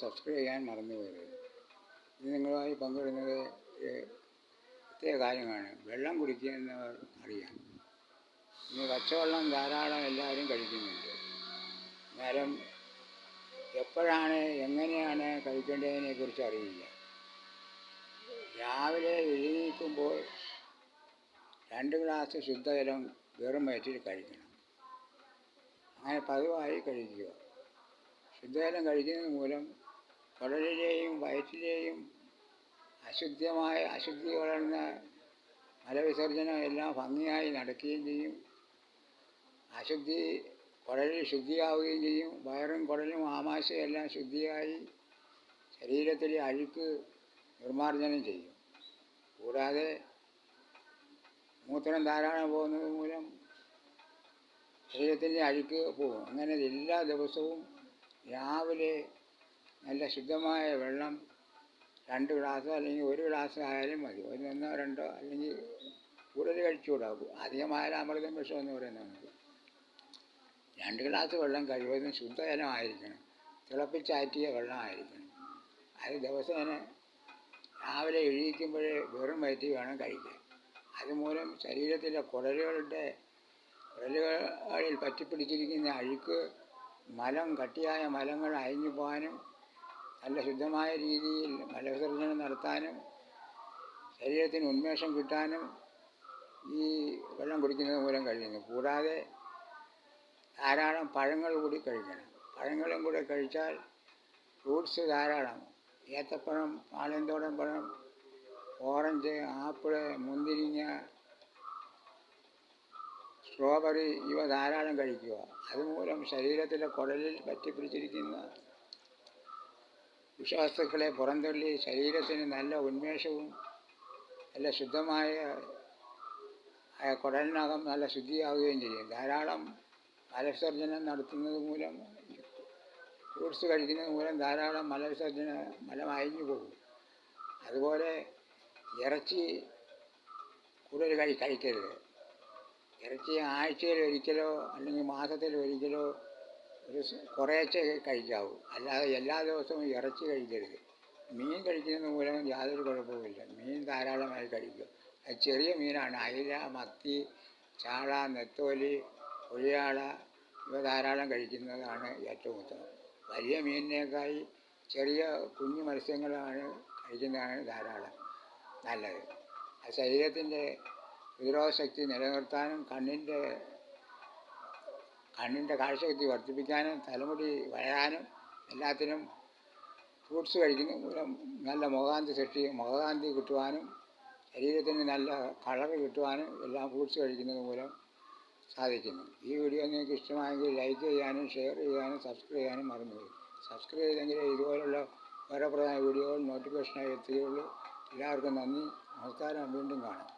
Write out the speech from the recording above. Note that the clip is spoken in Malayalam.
സബ്സ്ക്രൈബ് ചെയ്യാൻ മറന്നു പോകരുത് ഇത് നിങ്ങളുമായി പങ്കിടുന്നത് പ്രത്യേക കാര്യമാണ്. വെള്ളം കുടിക്കുന്നവർ അറിയാം. ഇന്ന് പച്ചവെള്ളം ധാരാളം എല്ലാവരും കഴിക്കുന്നുണ്ട്. നേരം എപ്പോഴാണ് എങ്ങനെയാണ് കഴിക്കേണ്ടതിനെ കുറിച്ച് അറിയില്ല. രാവിലെ എഴുന്നേൽക്കുമ്പോൾ രണ്ട് ഗ്ലാസ് ശുദ്ധജലം വെറും വയറ്റിൽ കഴിക്കണം. അങ്ങനെ പതിവായി കഴിക്കുക. ശുദ്ധജലം കഴിക്കുന്നത് മൂലം കുടലിലെയും വയറ്റിലെയും അശുദ്ധമായ അശുദ്ധി വളർന്ന മലവിസർജനം എല്ലാം ഭംഗിയായി നടക്കുകയും ചെയ്യും. അശുദ്ധി കുടലിൽ ശുദ്ധിയാവുകയും ചെയ്യും. വയറും കുടലും ആമാശയും എല്ലാം ശുദ്ധിയായി ശരീരത്തിലെ അഴുക്ക് നിർമാർജനം ചെയ്യും. കൂടാതെ മൂത്രം ധാരാളം പോകുന്നത് മൂലം ശരീരത്തിന്റെ അഴുക്ക് പോകും. അങ്ങനെ എല്ലാ ദിവസവും രാവിലെ നല്ല ശുദ്ധമായ വെള്ളം രണ്ട് ഗ്ലാസ് അല്ലെങ്കിൽ ഒരു ഗ്ലാസ് ആയാലും മതി. ഒന്നോ രണ്ടോ അല്ലെങ്കിൽ കൂടുതൽ കഴിച്ചുകൂടാ അധികമായാലും അമൃതം വിഷം എന്ന് പറയുന്നത് നമുക്ക് രണ്ട് ഗ്ലാസ് വെള്ളം കഴിവതും ശുദ്ധജലമായിരിക്കണം. തിളപ്പിച്ചാറ്റിയ വെള്ളമായിരിക്കണം. അത് ദിവസേന രാവിലെ എഴുതിക്കുമ്പോഴേ വെറും വയറ്റി വേണം കഴിക്കാൻ. അതുമൂലം ശരീരത്തിലെ കുടലുകളുടെ കുടലുകളിൽ പറ്റിപ്പിടിച്ചിരിക്കുന്ന അഴുക്ക് മലം കട്ടിയായ മലങ്ങൾ അയഞ്ഞു പോകാനും നല്ല ശുദ്ധമായ രീതിയിൽ മലവിസർജനം നടത്താനും ശരീരത്തിന് ഉന്മേഷം കിട്ടാനും ഈ വെള്ളം കുടിക്കുന്നത് മൂലം കഴിയുന്നു. കൂടാതെ ധാരാളം പഴങ്ങൾ കൂടി കഴിക്കണം. പഴങ്ങളും കൂടെ കഴിച്ചാൽ ഫ്രൂട്ട്സ് ധാരാളം. ഏത്തപ്പഴം പാളയന്തോടൻ പഴം ഓറഞ്ച് ആപ്പിൾ മുന്തിരിങ്ങ സ്ട്രോബെറി ഇവ ധാരാളം കഴിക്കുക. അതുമൂലം ശരീരത്തിലെ കുടലിൽ പറ്റിപ്പിടിച്ചിരിക്കുന്ന വിഷവസ്തുക്കളെ പുറന്തള്ളി ശരീരത്തിന് നല്ല ഉന്മേഷവും നല്ല ശുദ്ധമായ കുടലിനകം നല്ല ശുദ്ധിയാവുകയും ചെയ്യും. ധാരാളം മലവിസർജനം നടത്തുന്നത് മൂലം ഫ്രൂട്ട്സ് കഴിക്കുന്നത് മൂലം ധാരാളം മലവിസർജന മലം അയഞ്ഞു പോകും. അതുപോലെ ഇറച്ചി കൂടുതൽ കഴി കഴിക്കരുത്. ഇറച്ചി ആഴ്ചയിൽ ഒരിക്കലോ അല്ലെങ്കിൽ മാസത്തിൽ ഒരിക്കലോ ഒരു കുറേശ്ശെ കഴിക്കാവൂ. അല്ലാതെ എല്ലാ ദിവസവും ഇറച്ചി കഴിക്കരുത്. മീൻ കഴിക്കുന്നത് മൂലം യാതൊരു കുഴപ്പവുമില്ല. മീൻ ധാരാളമായി കഴിക്കും. അത് ചെറിയ മീനാണ്. അയില മത്തി ചാള നെത്തോലി പുളിയാള ഇവ ധാരാളം കഴിക്കുന്നതാണ് ഏറ്റവും ഉത്തമം. വലിയ മീനിനേക്കായി ചെറിയ കുഞ്ഞു മത്സ്യങ്ങളാണ് കഴിക്കുന്നതാണ് ധാരാളം നല്ലത്. ശരീരത്തിന്റെ പ്രതിരോധശക്തി നിലനിർത്താനും കണ്ണിന്റെ കണ്ണിന്റെ കാഴ്ചശക്തി വർദ്ധിപ്പിക്കാനും തലമുടി വളരാനും എല്ലാത്തിനും ഫ്രൂട്ട്സ് കഴിക്കുന്നു നല്ല മുഖകാന്തി സൃഷ്ടി മുഖകാന്തി കിട്ടുവാനും ശരീരത്തിന് നല്ല കളർ കിട്ടുവാനും എല്ലാം ഫ്രൂട്ട്സ് കഴിക്കുന്നത് മൂലം സാധിക്കുന്നു. ഈ വീഡിയോ നിങ്ങൾക്ക് ഇഷ്ടമായെങ്കിൽ ലൈക്ക് ചെയ്യാനും ഷെയർ ചെയ്യാനും സബ്സ്ക്രൈബ് ചെയ്യാനും മറന്നുപോയി. സബ്സ്ക്രൈബ് ചെയ്തെങ്കിൽ ഇതുപോലുള്ള ഓരോ പ്രധാന വീഡിയോകൾ നോട്ടിഫിക്കേഷനായി എത്തുകയുള്ളൂ. എല്ലാവർക്കും നന്ദി. നമസ്കാരം. വീണ്ടും കാണാം.